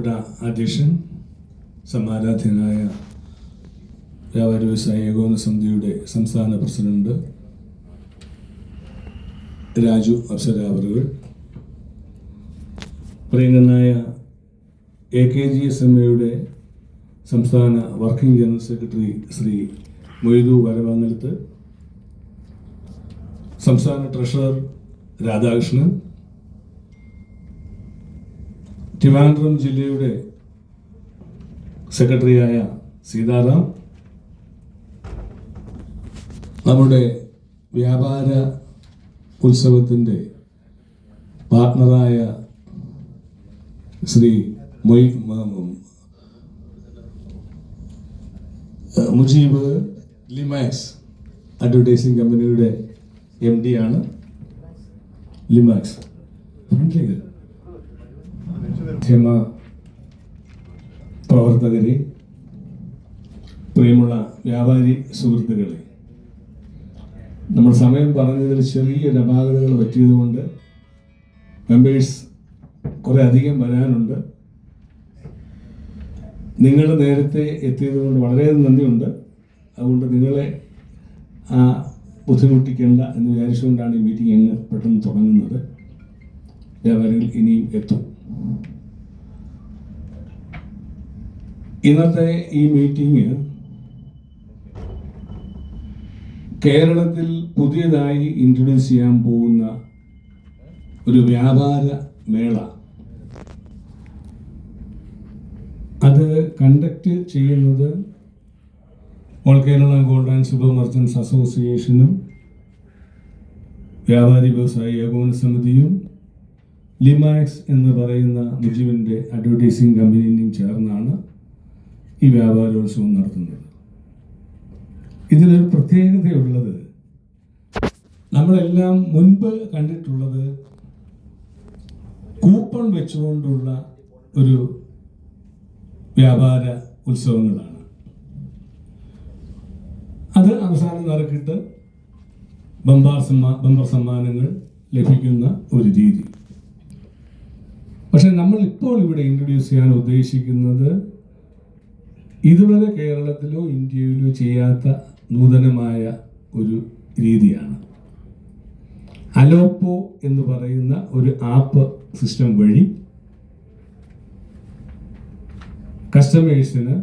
അധ്യക്ഷൻ സമാരാധ്യനായ വ്യാപാര വ്യവസായ ഏകോപന സമിതിയുടെ സംസ്ഥാന പ്രസിഡന്റ് രാജു അപ്സരാവറുകൾ പ്രിയങ്കനായ A K G S M എയുടെ സംസ്ഥാന working general secretary Shri Moidu വരവാങ്ങലത്ത് സംസ്ഥാന ട്രഷറർ രാധാകൃഷ്ണൻ ട്രിവാൻഡ്രം ജില്ലയുടെ സെക്രട്ടറിയായ സീതാറാം നമ്മുടെ വ്യാപാര ഉത്സവത്തിന്റെ പാർട്ട്ണറായ ശ്രീ മൊയ് മുജീബ് ലിമാക്സ് അഡ്വർടൈസിംഗ് കമ്പനിയുടെ എം ആണ്. ലിമാക്സ് ഫ്രണ്ട്ലിക്ക്. ക്ഷമ പ്രവർത്തകരെ പ്രിയമുള്ള വ്യാപാരി സുഹൃത്തുക്കളെ നമ്മൾ സമയം പറഞ്ഞതിൽ ചെറിയൊരു അപാകതകൾ പറ്റിയതുകൊണ്ട് മെമ്പേഴ്സ് കുറേ അധികം വരാനുണ്ട്. നിങ്ങൾ നേരത്തെ എത്തിയത് കൊണ്ട് വളരെ നന്ദിയുണ്ട്. അതുകൊണ്ട് നിങ്ങളെ ആ ബുദ്ധിമുട്ടിക്കേണ്ട എന്ന് വിചാരിച്ചുകൊണ്ടാണ് ഈ മീറ്റിംഗ് അങ്ങ് പെട്ടെന്ന് തുടങ്ങുന്നത്. വ്യാപാരികൾ ഇനിയും എത്തും. ഇന്നത്തെ ഈ മീറ്റിംഗ് കേരളത്തിൽ പുതിയതായി ഇൻട്രൊഡ്യൂസ് ചെയ്യാൻ പോകുന്ന ഒരു വ്യാപാര മേള. അത് കണ്ടക്ട് ചെയ്യുന്നത് all Kerala gold and super merchants അസോസിയേഷനും വ്യാപാരി വ്യവസായി ഏകോപന സമിതിയും ലിമാക്സ് എന്ന് പറയുന്ന മുജീബിന്റെ അഡ്വർടൈസിംഗ് കമ്പനിയും ചേർന്നാണ് ഈ വ്യാപാരോത്സവം നടത്തുന്നത്. ഇതിലൊരു പ്രത്യേകതയുള്ളത് നമ്മളെല്ലാം മുൻപ് കണ്ടിട്ടുള്ളത് കൂപ്പൺ വെച്ചുകൊണ്ടുള്ള ഒരു വ്യാപാര ഉത്സവങ്ങളാണ്. അത് അവസാനം നിറക്കിട്ട് ബമ്പാർ സമ്മാ ബമ്പർ സമ്മാനങ്ങൾ ലഭിക്കുന്ന ഒരു രീതി. പക്ഷെ നമ്മൾ ഇപ്പോൾ ഇവിടെ ഇൻട്രൊഡ്യൂസ് ചെയ്യാൻ ഉദ്ദേശിക്കുന്നത് ഇതുവരെ കേരളത്തിലോ ഇന്ത്യയിലോ ചെയ്യാത്ത നൂതനമായ ഒരു രീതിയാണ്. അലോപ്പോ എന്ന് പറയുന്ന ഒരു ആപ്പ് സിസ്റ്റം വഴി കസ്റ്റമേഴ്സിന്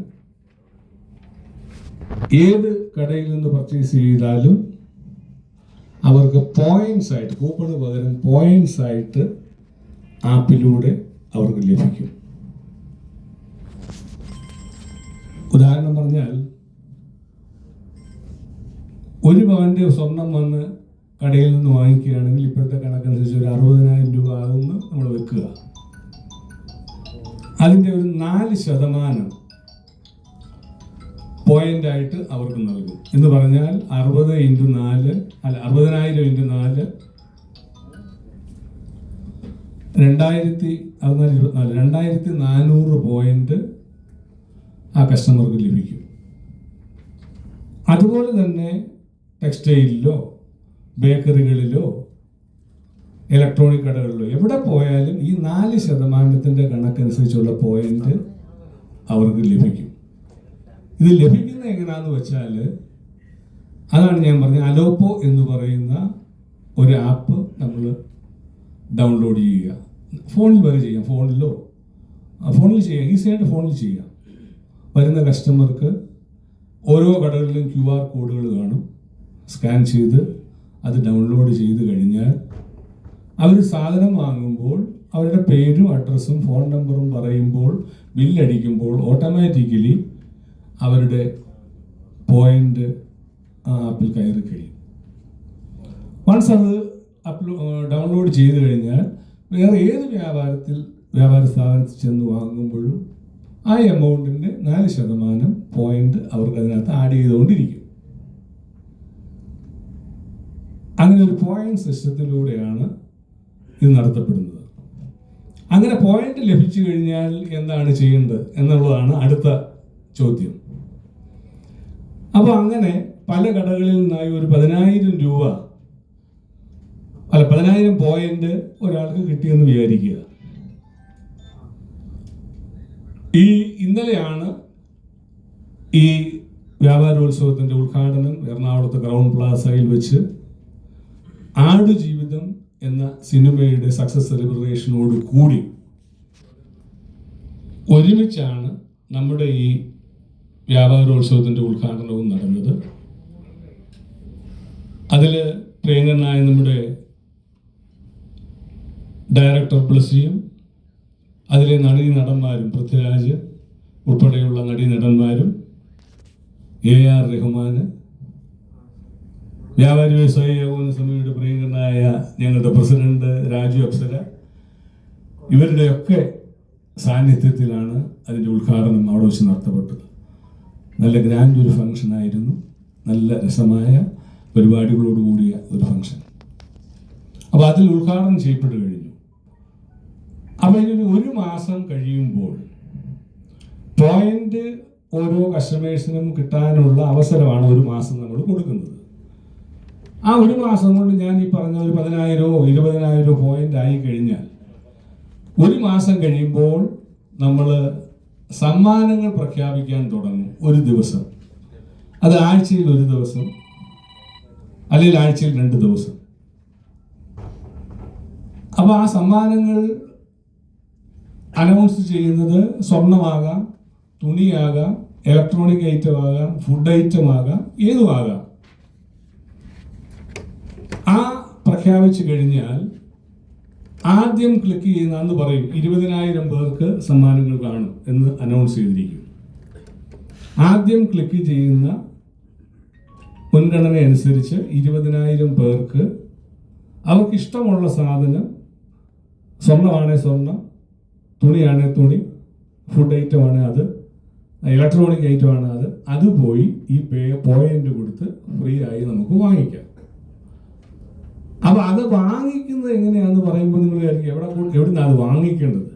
ഏത് കടയിൽ നിന്ന് പർച്ചേസ് ചെയ്താലും അവർക്ക് പോയിന്റ്സ് ആയിട്ട് കൂപ്പണ് പകരം പോയിന്റ്സ് ആയിട്ട് ആപ്പിലൂടെ അവർക്ക് ലഭിക്കും. ഉദാഹരണം പറഞ്ഞാൽ ഒരു പവന്റെ സ്വർണം വന്ന് കടയിൽ നിന്ന് വാങ്ങിക്കുകയാണെങ്കിൽ ഇപ്പോഴത്തെ കണക്കനുസരിച്ച് ഒരു അറുപതിനായിരം രൂപ ആകുമെന്ന് നമ്മൾ വെക്കുക. അതിന്റെ ഒരു നാല് ശതമാനം പോയിന്റ് ആയിട്ട് അവർക്ക് നൽകും. എന്ന് പറഞ്ഞാൽ അറുപത് ഇന്റു നാല് അല്ല അറുപതിനായിരം ഇന്റു നാല് രണ്ടായിരത്തി അറുപത്തിനാല് ഇരുപത്തിനാല് രണ്ടായിരത്തി നാനൂറ് പോയിന്റ് ആ കസ്റ്റമർക്ക് ലഭിക്കും. അതുപോലെ തന്നെ ടെക്സ്റ്റൈലിലോ ബേക്കറികളിലോ ഇലക്ട്രോണിക് കടകളിലോ എവിടെ പോയാലും ഈ നാല് ശതമാനത്തിന്റെ കണക്കനുസരിച്ചുള്ള പോയിന്റ് അവർക്ക് ലഭിക്കും. ഇത് ലഭിക്കുന്ന എങ്ങനെയാണെന്ന് വെച്ചാൽ അതാണ് ഞാൻ പറഞ്ഞ അലോപ്പോ എന്ന് പറയുന്ന ഒരു ആപ്പ് നമ്മൾ ഡൗൺലോഡ് ചെയ്യുക. ഫോണിൽ വരെ ചെയ്യാം ഫോണിലോ ഫോണിൽ ചെയ്യാം ഈസിയായിട്ട് ഫോണിൽ ചെയ്യാം. വരുന്ന കസ്റ്റമർക്ക് ഓരോ കടകളിലും ക്യു ആർ കോഡുകൾ കാണും. സ്കാൻ ചെയ്ത് അത് ഡൗൺലോഡ് ചെയ്ത് കഴിഞ്ഞാൽ അവർ സാധനം വാങ്ങുമ്പോൾ അവരുടെ പേരും അഡ്രസ്സും ഫോൺ നമ്പറും പറയുമ്പോൾ ബില്ലടിക്കുമ്പോൾ ഓട്ടോമാറ്റിക്കലി അവരുടെ പോയിന്റ് ആ ആപ്പിൽ കയറി കഴിയും. വൺസ് അത് അപ്ലോ ഡൗൺലോഡ് ചെയ്ത് കഴിഞ്ഞാൽ വേറെ ഏത് വ്യാപാരത്തിൽ വ്യാപാര സ്ഥാപനത്തിൽ ചെന്ന് വാങ്ങുമ്പോഴും ആ എമൗണ്ടിന്റെ നാല് ശതമാനം പോയിന്റ് അവർക്ക് അതിനകത്ത് ആഡ് ചെയ്തുകൊണ്ടിരിക്കും. അങ്ങനെ ഒരു പോയിന്റ് സിസ്റ്റത്തിലൂടെയാണ് ഇത് നടത്തപ്പെടുന്നത്. അങ്ങനെ പോയിന്റ് ലഭിച്ചു കഴിഞ്ഞാൽ എന്താണ് ചെയ്യേണ്ടത് എന്നുള്ളതാണ് അടുത്ത ചോദ്യം. അപ്പോൾ അങ്ങനെ പല കടകളിൽ നിന്നായി ഒരു പതിനായിരം രൂപ അല്ല പതിനായിരം പോയിന്റ് ഒരാൾക്ക് കിട്ടിയെന്ന് വിചാരിക്കുക. ഈ ഇന്നലെയാണ് ഈ വ്യാപാരോത്സവത്തിന്റെ ഉദ്ഘാടനം എറണാകുളത്ത് ക്രൗൺ പ്ലാസയിൽ വെച്ച് ആടുജീവിതം എന്ന സിനിമയുടെ സക്സസ് സെലിബ്രേഷനോട് കൂടി ഒരുമിച്ചാണ് നമ്മുടെ ഈ വ്യാപാരോത്സവത്തിന്റെ ഉദ്ഘാടനവും നടന്നത്. അതിൽ പ്രിയങ്കരനായ നമ്മുടെ ഡയറക്ടർ ബ്ലസിയും അതിലെ നടീ നടന്മാരും പൃഥ്വിരാജ് ഉൾപ്പെടെയുള്ള നടീ നടന്മാരും എ ആർ റഹ്മാൻ വ്യാപാരി വ്യവസായ ഏകോപന സമിതിയുടെ പ്രിയങ്കരനായ ഞങ്ങളുടെ പ്രസിഡന്റ് രാജു അപ്സര ഇവരുടെയൊക്കെ സാന്നിധ്യത്തിലാണ് അതിന്റെ ഉദ്ഘാടനം അവിടെ വെച്ച് നടത്തപ്പെട്ടത്. നല്ല ഗ്രാൻഡ് ഒരു ഫംഗ്ഷൻ ആയിരുന്നു. നല്ല രസമായ പരിപാടികളോട് കൂടിയ ഒരു ഫംഗ്ഷൻ അപ്പോൾ അതിൽ ഉദ്ഘാടനം ചെയ്യപ്പെട്ടു കഴിഞ്ഞു അപ്പോൾ ഒരു മാസം കഴിയുമ്പോൾ പോയിന്റ് ഓരോ കസ്റ്റമേഴ്സിനും കിട്ടാനുള്ള അവസരമാണ് ഒരു മാസം നമ്മൾ കൊടുക്കുന്നത്. ആ ഒരു മാസം കൊണ്ട് ഞാൻ ഈ പറഞ്ഞ ഒരു പതിനായിരമോ ഇരുപതിനായിരമോ പോയിന്റ് ആയി കഴിഞ്ഞാൽ ഒരു മാസം കഴിയുമ്പോൾ നമ്മൾ സമ്മാനങ്ങൾ പ്രഖ്യാപിക്കാൻ തുടങ്ങും ഒരു ദിവസം. അത് ആഴ്ചയിൽ ഒരു ദിവസം അല്ലെങ്കിൽ ആഴ്ചയിൽ രണ്ട് ദിവസം. അപ്പോൾ ആ സമ്മാനങ്ങൾ അനൗൺസ് ചെയ്യുന്നത് സ്വർണമാകാം തുണിയാകാം ഇലക്ട്രോണിക് ഐറ്റം ആകാം ഫുഡ് ഐറ്റം ആകാം ഏതുമാകാം. ആ പ്രഖ്യാപിച്ചു കഴിഞ്ഞാൽ ആദ്യം ക്ലിക്ക് ചെയ്യുന്ന അന്ന് പറയും. ഇരുപതിനായിരം പേർക്ക് സമ്മാനങ്ങൾ കാണും എന്ന് അനൗൺസ് ചെയ്തിരിക്കും. ആദ്യം ക്ലിക്ക് ചെയ്യുന്ന മുൻഗണന അനുസരിച്ച് ഇരുപതിനായിരം പേർക്ക് അവർക്ക് ഇഷ്ടമുള്ള സാധനം സ്വർണമാണേ സ്വർണം തുണിയാണേ തുണി ഫുഡ് ഐറ്റം ആണ് അത് ഇലക്ട്രോണിക് ഐറ്റം ആണ് അത്. അത് പോയി ഈ പേ പോയിന്റ് കൊടുത്ത് ഫ്രീ ആയി നമുക്ക് വാങ്ങിക്കാം. അപ്പൊ അത് വാങ്ങിക്കുന്നത് എങ്ങനെയാന്ന് പറയുമ്പോൾ നിങ്ങൾ വിചാരിക്കും എവിടെ എവിടുന്നാണ് അത് വാങ്ങിക്കേണ്ടത്?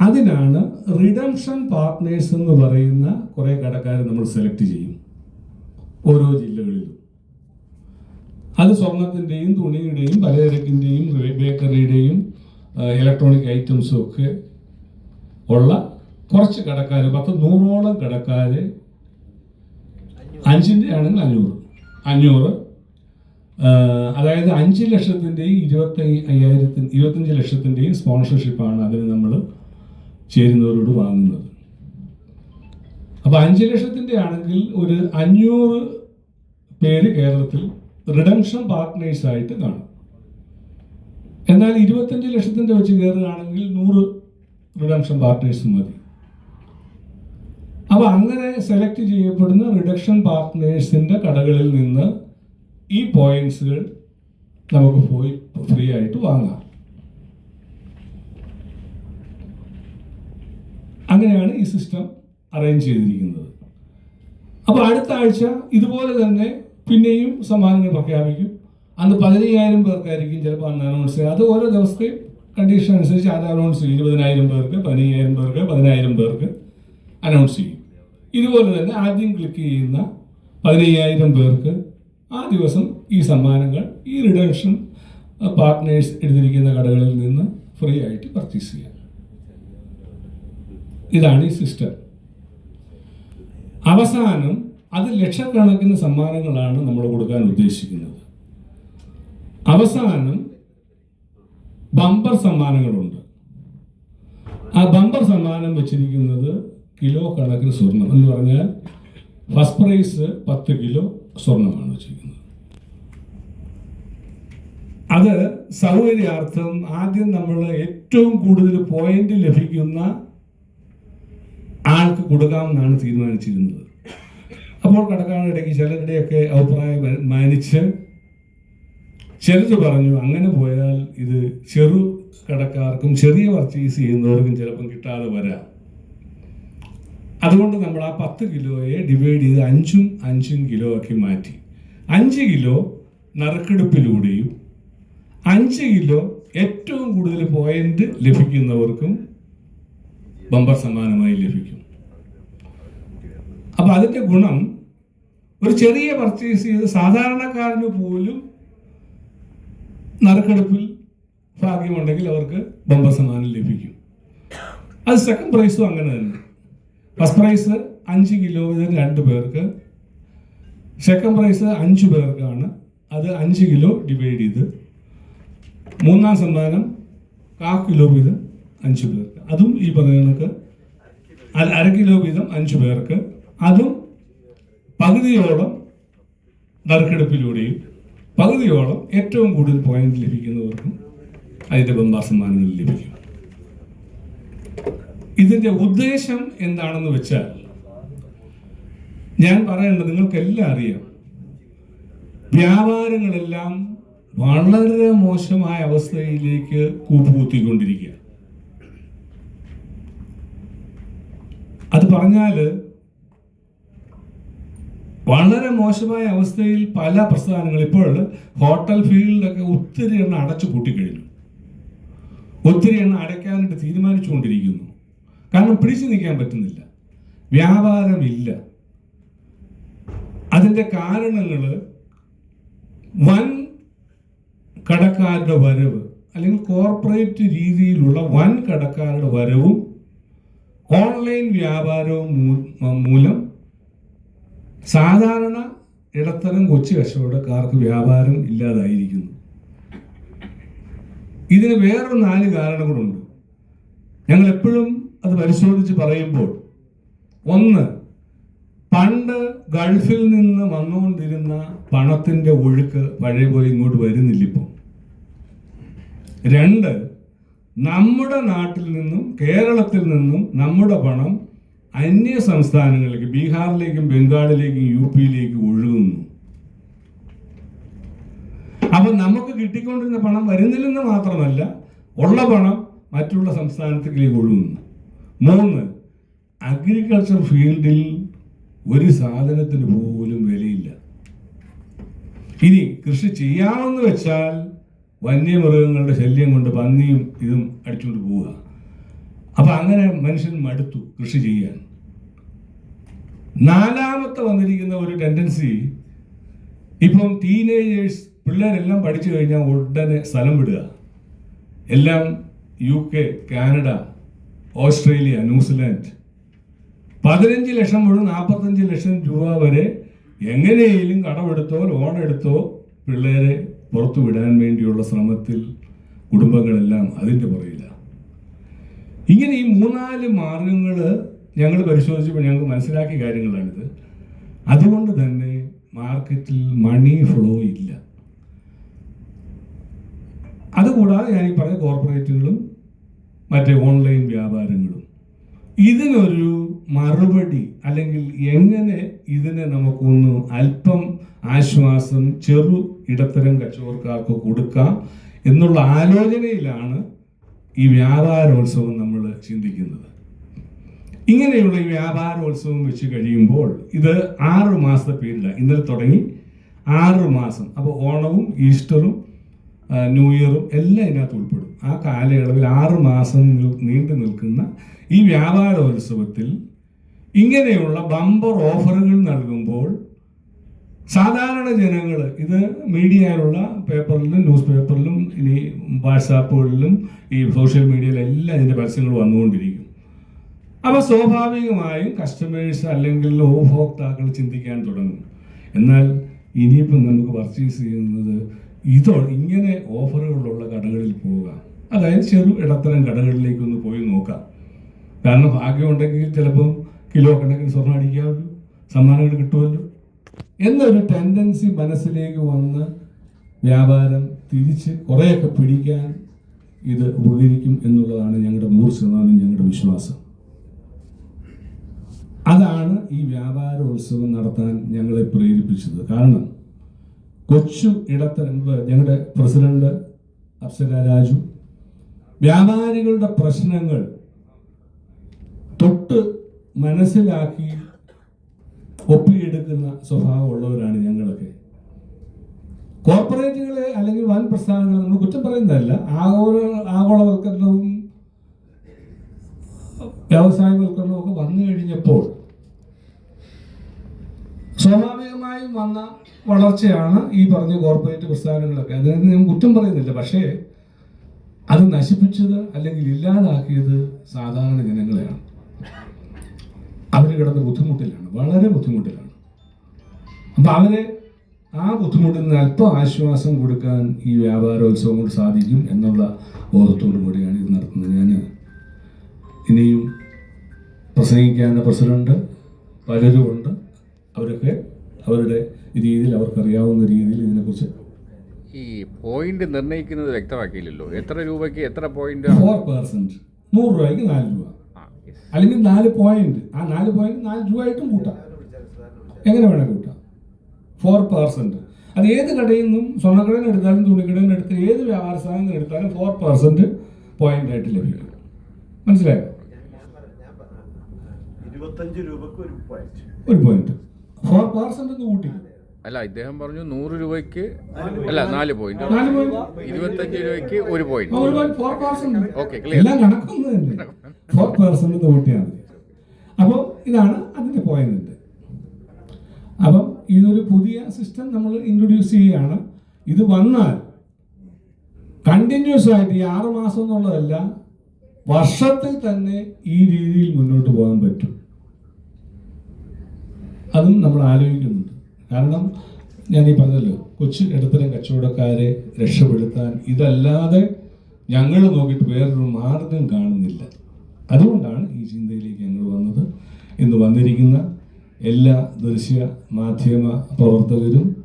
അതിനാണ് റിഡംഷൻ പാർട്ട്നേഴ്സ് എന്ന് പറയുന്ന കുറെ കടക്കാരെ നമ്മൾ സെലക്ട് ചെയ്യും. ഓരോ ജില്ലകളിലും. അത് സ്വർണത്തിന്റെയും തുണിയുടെയും പലചരക്കിന്റെയും ബേക്കറിയുടെയും ഇലക്ട്രോണിക് ഐറ്റംസും ഒക്കെ ഉള്ള കുറച്ച് കടക്കാർ പത്ത് നൂറോളം കടക്കാർ അഞ്ചിന്റെ ആണെങ്കിൽ അഞ്ഞൂറ്. അഞ്ഞൂറ്. അതായത് അഞ്ച് ലക്ഷത്തിന്റെയും ഇരുപത്തി അയ്യായിരത്തി ഇരുപത്തഞ്ച് ലക്ഷത്തിന്റെയും സ്പോൺസർഷിപ്പാണ് അതിന് നമ്മൾ ചേരുന്നവരോട് വാങ്ങുന്നത്. അപ്പോൾ അഞ്ച് ലക്ഷത്തിന്റെ ആണെങ്കിൽ ഒരു അഞ്ഞൂറ് പേര് കേരളത്തിൽ റിഡംഷൻ പാർട്ട്നേഴ്സ് ആയിട്ട് കാണും. എന്നാൽ ഇരുപത്തഞ്ച് ലക്ഷത്തിന്റെ വെച്ച് കയറുകയാണെങ്കിൽ നൂറ് റിഡംഷൻ പാർട്ട്നേഴ്സ് മതി. അപ്പോൾ അങ്ങനെ സെലക്ട് ചെയ്യപ്പെടുന്ന റിഡക്ഷൻ പാർട്ട്നേഴ്സിന്റെ കടകളിൽ നിന്ന് ഈ പോയിന്റ്സുകൾ നമുക്ക് പോയി ഫ്രീ ആയിട്ട് വാങ്ങാം. അങ്ങനെയാണ് ഈ സിസ്റ്റം അറേഞ്ച് ചെയ്തിരിക്കുന്നത്. അപ്പോൾ അടുത്ത ആഴ്ച ഇതുപോലെ തന്നെ പിന്നെയും സമ്മാനങ്ങൾ പ്രഖ്യാപിക്കും. അന്ന് പതിനയ്യായിരം പേർക്കായിരിക്കും ചിലപ്പോൾ അന്ന് അനൗൺസ് ചെയ്യുക. അത് ഓരോ ദിവസത്തെയും കണ്ടീഷൻ അനുസരിച്ച് അത് അനൗൺസ് ചെയ്യും. ഇരുപതിനായിരം പേർക്ക് പതിനയ്യായിരം പേർക്ക് പതിനായിരം പേർക്ക് അനൗൺസ് ചെയ്യും. ഇതുപോലെ തന്നെ ആദ്യം ക്ലിക്ക് ചെയ്യുന്ന പതിനയ്യായിരം പേർക്ക് ആ ദിവസം ഈ സമ്മാനങ്ങൾ ഈ റിഡക്ഷൻ പാർട്ട്നേഴ്സ് എഴുതിയിരിക്കുന്ന കടകളിൽ നിന്ന് ഫ്രീ ആയിട്ട് പർച്ചേസ് ചെയ്യാം ഇതാണ് ഈ സിസ്റ്റം അവസാനം അത് ലക്ഷക്കണക്കിന് സമ്മാനങ്ങളാണ് നമ്മൾ കൊടുക്കാൻ ഉദ്ദേശിക്കുന്നത്. അവസാനം ബമ്പർ സമ്മാനങ്ങളുണ്ട്. ആ ബമ്പർ സമ്മാനം വെച്ചിരിക്കുന്നത് കിലോ കണക്കിന് സ്വർണം എന്ന് പറഞ്ഞാൽ ഫസ്റ്റ് പ്രൈസ് പത്ത് കിലോ സ്വർണമാണ് വെച്ചിരിക്കുന്നത്. അത് സൗകര്യാർത്ഥം ആദ്യം നമ്മൾ ഏറ്റവും കൂടുതൽ പോയിന്റ് ലഭിക്കുന്ന ആൾക്ക് കൊടുക്കാമെന്നാണ് തീരുമാനിച്ചിരുന്നത്. അപ്പോൾ കടക്കാനിടയ്ക്ക് ചിലരുടെയൊക്കെ അഭിപ്രായം മാനിച്ച് ചിലർ പറഞ്ഞു അങ്ങനെ പോയാൽ ഇത് ചെറു കടക്കാർക്കും ചെറിയ പർച്ചേസ് ചെയ്യുന്നവർക്കും ചിലപ്പം കിട്ടാതെ വരാം. അതുകൊണ്ട് നമ്മൾ ആ പത്ത് കിലോയെ ഡിവൈഡ് ചെയ്ത് അഞ്ചും അഞ്ചും കിലോ ആക്കി മാറ്റി. അഞ്ച് കിലോ നറുക്കെടുപ്പിലൂടെയും അഞ്ച് കിലോ ഏറ്റവും കൂടുതൽ പോയിന്റ് ലഭിക്കുന്നവർക്കും ബമ്പർ സമ്മാനമായി ലഭിക്കും. അപ്പൊ അതിന്റെ ഗുണം ഒരു ചെറിയ പർച്ചേസ് ചെയ്ത് സാധാരണക്കാരന് പോലും നറുക്കെടുപ്പിൽ ഭാഗ്യമുണ്ടെങ്കിൽ അവർക്ക് ബമ്പർ സമ്മാനം ലഭിക്കും. അത് സെക്കൻഡ് പ്രൈസും അങ്ങനെ തന്നെ. ഫസ്റ്റ് പ്രൈസ് അഞ്ച് കിലോ രണ്ട് പേർക്ക്. സെക്കൻഡ് പ്രൈസ് അഞ്ച് പേർക്കാണ്. അത് അഞ്ച് കിലോ ഡിവൈഡ് ചെയ്ത് മൂന്നാം സമ്മാനം കാ കിലോ വീതം അഞ്ച് പേർക്ക്. അതും ഈ പറഞ്ഞ അര കിലോ വീതം അഞ്ച് പേർക്ക്. അതും പകുതിയോളം നറുക്കെടുപ്പിലൂടെയും പകുതിയോളം ഏറ്റവും കൂടുതൽ പോയിന്റ് ലഭിക്കുന്നവർക്കും അതിന്റെ ബമ്പാർ സമ്മാനങ്ങൾ ലഭിക്കും. ഇതിന്റെ ഉദ്ദേശം എന്താണെന്ന് വെച്ചാൽ ഞാൻ പറയേണ്ടത് നിങ്ങൾക്കെല്ലാം അറിയാം. വ്യാപാരങ്ങളെല്ലാം വളരെ മോശമായ അവസ്ഥയിലേക്ക് കൂപ്പുകുത്തിക്കൊണ്ടിരിക്കുക അത് പറഞ്ഞാൽ വളരെ മോശമായ അവസ്ഥയിൽ പല പ്രസ്ഥാനങ്ങൾ ഇപ്പോൾ ഹോട്ടൽ ഫീൽഡൊക്കെ ഒത്തിരി എണ്ണം അടച്ചു പൂട്ടിക്കഴിഞ്ഞു. ഒത്തിരി എണ്ണം അടയ്ക്കാനായിട്ട് തീരുമാനിച്ചുകൊണ്ടിരിക്കുന്നു. കാരണം പിടിച്ചു നിൽക്കാൻ പറ്റുന്നില്ല. വ്യാപാരമില്ല. അതിന്റെ കാരണങ്ങൾ വൻ കടക്കാരുടെ വരവ് അല്ലെങ്കിൽ കോർപ്പറേറ്റ് രീതിയിലുള്ള വൻ കടക്കാരുടെ വരവും ഓൺലൈൻ വ്യാപാരവും മൂലം സാധാരണ ഇടത്തരം കൊച്ചു കച്ചവടക്കാർക്ക് വ്യാപാരം ഇല്ലാതായിരിക്കുന്നു. ഇതിന് വേറൊരു നാല് കാരണങ്ങളുണ്ട് ഞങ്ങൾ എപ്പോഴും അത് പരിശോധിച്ച് പറയുമ്പോൾ ഒന്ന് പണ്ട് ഗൾഫിൽ നിന്ന് വന്നുകൊണ്ടിരുന്ന പണത്തിന്റെ ഒഴുക്ക് പഴയ പോലെ ഇങ്ങോട്ട് വരുന്നില്ല ഇപ്പം രണ്ട് നമ്മുടെ നാട്ടിൽ നിന്നും കേരളത്തിൽ നിന്നും നമ്മുടെ പണം അന്യ സംസ്ഥാനങ്ങളിലേക്ക് ബീഹാറിലേക്കും ബംഗാളിലേക്കും യു പിയിലേക്കും ഒഴുകുന്നു. അപ്പൊ നമുക്ക് കിട്ടിക്കൊണ്ടിരുന്ന പണം വരുന്നില്ലെന്ന് മാത്രമല്ല ഉള്ള പണം മറ്റുള്ള സംസ്ഥാനത്തേക്ക് ഒഴുകുന്നു. മൂന്ന് അഗ്രികൾച്ചർ ഫീൽഡിൽ ഒരു സാധനത്തിന് പോലും വിലയില്ല. ഇനി കൃഷി ചെയ്യാമെന്ന് വെച്ചാൽ വന്യമൃഗങ്ങളുടെ ശല്യം കൊണ്ട് പന്നിയും ഇതും അടിച്ചുകൊണ്ട് പോവുക. അപ്പൊ അങ്ങനെ മനുഷ്യൻ മടുത്തു കൃഷി ചെയ്യാൻ. നാലാമത്തെ വന്നിരിക്കുന്ന ഒരു ടെൻഡൻസി ഇപ്പം ടീനേജേഴ്സ് പിള്ളേരെല്ലാം പഠിച്ചു കഴിഞ്ഞാൽ ഉടനെ സ്ഥലം വിടുക. എല്ലാം U K Canada Australia New Zealand പതിനഞ്ച് ലക്ഷം മുഴുവൻ നാൽപ്പത്തഞ്ച് ലക്ഷം രൂപ വരെ എങ്ങനെയെങ്കിലും കടമെടുത്തോ ലോൺ എടുത്തോ പിള്ളേരെ പുറത്തു വിടാൻ വേണ്ടിയുള്ള ശ്രമത്തിൽ കുടുംബങ്ങളെല്ലാം അതിന്റെ പുറയില്ല ഇങ്ങനെ ഈ മൂന്നാൽ മാർഗങ്ങൾ ഞങ്ങൾ പരിശോധിച്ചപ്പോൾ ഞങ്ങൾക്ക് മനസ്സിലാക്കിയ കാര്യങ്ങളാണിത്. അതുകൊണ്ട് തന്നെ മാർക്കറ്റിൽ മണി ഫ്ലോ ഇല്ല. അതുകൂടാതെ ഞാൻ ഈ പറഞ്ഞ കോർപ്പറേറ്റുകളും മറ്റേ ഓൺലൈൻ വ്യാപാരങ്ങളും ഇതിനൊരു മറുപടി അല്ലെങ്കിൽ എങ്ങനെ ഇതിനെ നമുക്കൊന്ന് അല്പം ആശ്വാസം ചെറു ഇടത്തരം കച്ചവടക്കാർക്ക് കൊടുക്കാം എന്നുള്ള ആലോചനയിലാണ് ഈ വ്യാപാരോത്സവം ചിന്തിക്കുന്നത്. ഇങ്ങനെയുള്ള ഈ വ്യാപാരോത്സവം വെച്ച് കഴിയുമ്പോൾ ഇത് ആറ് മാസത്തെ പീരീഡാണ് ഇന്നലെ തുടങ്ങി ആറ് മാസം. അപ്പോൾ ഓണവും ഈസ്റ്ററും ന്യൂ ഇയറും എല്ലാം ഇതിനകത്ത് ഉൾപ്പെടും. ആ കാലയളവിൽ ആറ് മാസം നീണ്ടു നിൽക്കുന്ന ഈ വ്യാപാരോത്സവത്തിൽ ഇങ്ങനെയുള്ള ബമ്പർ ഓഫറുകൾ നൽകുമ്പോൾ സാധാരണ ജനങ്ങൾ ഇത് മീഡിയയിലുള്ള പേപ്പറിലും ന്യൂസ് പേപ്പറിലും ഇനി വാട്സാപ്പുകളിലും ഈ സോഷ്യൽ മീഡിയയിലും എല്ലാം ഇതിന്റെ പരസ്യങ്ങൾ വന്നുകൊണ്ടിരിക്കും. അപ്പോൾ സ്വാഭാവികമായും കസ്റ്റമേഴ്സ് അല്ലെങ്കിൽ ഉപഭോക്താക്കൾ ചിന്തിക്കാൻ തുടങ്ങും. എന്നാൽ ഇനിയിപ്പം നമുക്ക് പർച്ചേസ് ചെയ്യുന്നത് ഇതോ ഇങ്ങനെ ഓഫറുകളുള്ള കടകളിൽ പോവുക. അതായത് ചെറു ഇടത്തരം കടകളിലേക്കൊന്ന് പോയി നോക്കാം. കാരണം ഭാഗ്യമുണ്ടെങ്കിൽ ചിലപ്പം കിലോ കണക്കിന് സ്വർണം അടിക്കാമല്ലോ. സമ്മാനങ്ങൾ കിട്ടുമല്ലോ. എന്നൊരു ടെൻഡൻസി മനസ്സിലേക്ക് വന്ന് വ്യാപാരം തിരിച്ച് കുറേയൊക്കെ പിടിക്കാൻ ഇത് ഉപകരിക്കും എന്നുള്ളതാണ് ഞങ്ങളുടെ നൂറ് ശതമാനം ഞങ്ങളുടെ വിശ്വാസം. അതാണ് ഈ വ്യാപാര ഉത്സവം നടത്താൻ ഞങ്ങളെ പ്രേരിപ്പിച്ചത്. കാരണം കൊച്ചു ഇടത്തരം ഞങ്ങളുടെ പ്രസിഡന്റ് അപ്സര രാജു വ്യാപാരികളുടെ പ്രശ്നങ്ങൾ തൊട്ട് മനസ്സിലാക്കി ഒപ്പിയെടുക്കുന്ന സ്വഭാവമുള്ളവരാണ് ഞങ്ങളൊക്കെ. കോർപ്പറേറ്റുകളെ അല്ലെങ്കിൽ വൻ പ്രസ്ഥാനങ്ങളെ നമ്മൾ കുറ്റം പറയുന്നതല്ല ആഗോള ആഗോളവൽക്കരണവും വ്യവസായവൽക്കരണവും ഒക്കെ വന്നു കഴിഞ്ഞപ്പോൾ സ്വാഭാവികമായും വന്ന വളർച്ചയാണ് ഈ പറഞ്ഞ കോർപ്പറേറ്റ് പ്രസ്ഥാനങ്ങളൊക്കെ. അതിനകത്ത് ഞാൻ കുറ്റം പറയുന്നില്ല പക്ഷേ അത് നശിപ്പിച്ചത് അല്ലെങ്കിൽ ഇല്ലാതാക്കിയത് സാധാരണ ജനങ്ങളെയാണ്. കിടന്ന് ബുദ്ധിമുട്ടിലാണ്. വളരെ ബുദ്ധിമുട്ടിലാണ്. അപ്പം അവരെ ആ ബുദ്ധിമുട്ടിൽ നിന്ന് അല്പം ആശ്വാസം കൊടുക്കാൻ ഈ വ്യാപാരോത്സവം കൊണ്ട് സാധിക്കും എന്നുള്ള ബോധത്തോടു കൂടിയാണ് ഇത് നടത്തുന്നത്. ഞാൻ ഇനിയും പ്രസംഗിക്കാവുന്ന പ്രസിഡന്റ് പലരുമുണ്ട്. അവരൊക്കെ അവരുടെ രീതിയിൽ അവർക്കറിയാവുന്ന രീതിയിൽ ഇതിനെക്കുറിച്ച് ഈ പോയിന്റ് നിർണയിക്കുന്നത് വ്യക്തമാക്കിയില്ലല്ലോ. എത്ര രൂപയ്ക്ക് എത്ര പോയിന്റ് ഫോർ പെർസെന്റ് നൂറ് രൂപയ്ക്ക് നാല് രൂപ. അല്ലെങ്കിൽ നാല് പോയിന്റ് ആ നാല് പോയിന്റ് നാല് രൂപ ആയിട്ടും കൂട്ടാം. എങ്ങനെ വേണം കൂട്ടാം? ഫോർ പെർസെന്റ് അത് ഏത് കടയിൽ നിന്നും സ്വർണക്കടയിൽ നിന്ന് എടുത്താലും തുണിക്കടയിൽ നിന്ന് എടുത്താലും ഏത് വ്യാപാര സ്ഥാപനത്തിൽ നിന്ന് എടുത്താലും ഫോർ പെർസെന്റ് പോയിന്റ് ആയിട്ട് ലഭിക്കും. മനസ്സിലായോ? ഒരു പോയിന്റ് ഫോർ പെർസെന്റ് കൂട്ടി. അല്ല ഇദ്ദേഹം പറഞ്ഞു നൂറ് രൂപയ്ക്ക് അല്ല നാല് പോയിന്റ് ഇരുപത്തഞ്ച് രൂപയ്ക്ക് ഒരു പോയിന്റ് ഒരു പോയിന്റ് ഫോർ പേഴ്സൺ മതി അപ്പോൾ ഇതാണ് അതിന്റെ പോയിന്റ് അപ്പം ഇതൊരു പുതിയ സിസ്റ്റം നമ്മൾ ഇൻട്രൊഡ്യൂസ് ചെയ്യുകയാണ്. ഇത് വന്നാൽ കണ്ടിന്യൂസ് ആയിട്ട് ഈ ആറ് മാസം എന്നുള്ളതല്ല വർഷത്തിൽ തന്നെ ഈ രീതിയിൽ മുന്നോട്ട് പോകാൻ പറ്റും. അതും നമ്മൾ ആലോചിക്കുന്നുണ്ട്. കാരണം ഞാൻ ഈ പറഞ്ഞല്ലോ കൊച്ചു ഇടത്തരം കച്ചവടക്കാരെ രക്ഷപ്പെടുത്താൻ ഇതല്ലാതെ ഞങ്ങൾ നോക്കിയിട്ട് വേറൊരു മാർഗം കാണുന്നില്ല. അതുകൊണ്ടാണ് ഈ ചിന്തയിലേക്ക് ഞങ്ങൾ വന്നത്. ഇന്ന് വന്നിരിക്കുന്ന എല്ലാ ദൃശ്യ മാധ്യമ പ്രവർത്തകരും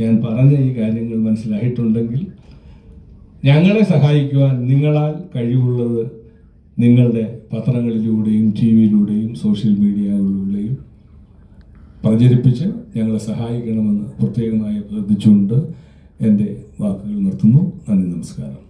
ഞാൻ പറഞ്ഞ ഈ കാര്യങ്ങൾ മനസ്സിലായിട്ടുണ്ടെങ്കിൽ ഞങ്ങളെ സഹായിക്കുവാൻ നിങ്ങളാൽ കഴിവുള്ളത് നിങ്ങളുടെ പത്രങ്ങളിലൂടെയും ടി വിയിലൂടെയും സോഷ്യൽ മീഡിയകളിലൂടെയും പ്രചരിപ്പിച്ച് ഞങ്ങളെ സഹായിക്കണമെന്ന് പ്രത്യേകമായി അഭ്യർത്ഥിച്ചുകൊണ്ട് എന്റെ വാക്കുകൾ നിർത്തുന്നു. നന്ദി നമസ്കാരം.